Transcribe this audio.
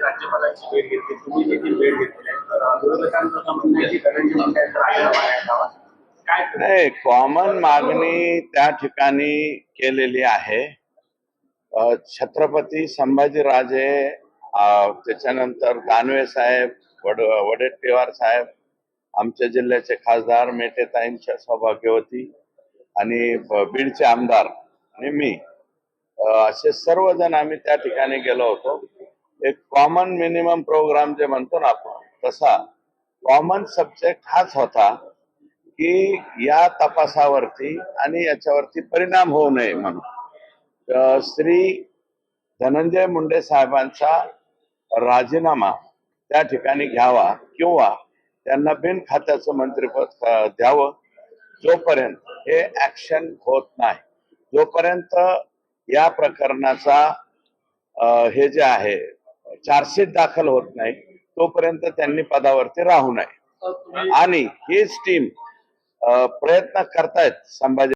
राज्यपालांची भेट घेतली तुम्ही देखील भेट घेतली. विरोधकांचं म्हणणं आहे की नाही कॉमन मागणी त्या ठिकाणी केलेली आहे. छत्रपती संभाजीराजे त्याच्यानंतर दानवे साहेब वड वडेट्टीवार साहेब आमच्या जिल्ह्याचे खासदार मेटेताईंच्या सौभाग्यवती आणि बीडचे आमदार आणि मी. असे सर्वजण आम्ही त्या ठिकाणी गेलो होतो. एक कॉमन मिनिमम प्रोग्राम जे म्हणतो ना आपण तसा कॉमन सब्जेक्ट हाच होता की या तपासावरती आणि याच्यावरती परिणाम होऊ नये म्हणून. श्री धनंजय मुंडे साहेबांचा राजीनामा त्या ठिकाणी घ्यावा किंवा त्यांना बिन खात्याचं मंत्रिपद द्यावं जोपर्यंत हे ऍक्शन होत नाही. जोपर्यंत या प्रकरणाचा हे जे आहे चार्जशीट दाखल होत नाही तोपर्यंत त्यांनी पदावरती राहू नये. तुम्ही आणि हीच टीम प्रयत्न करतायत संभाजी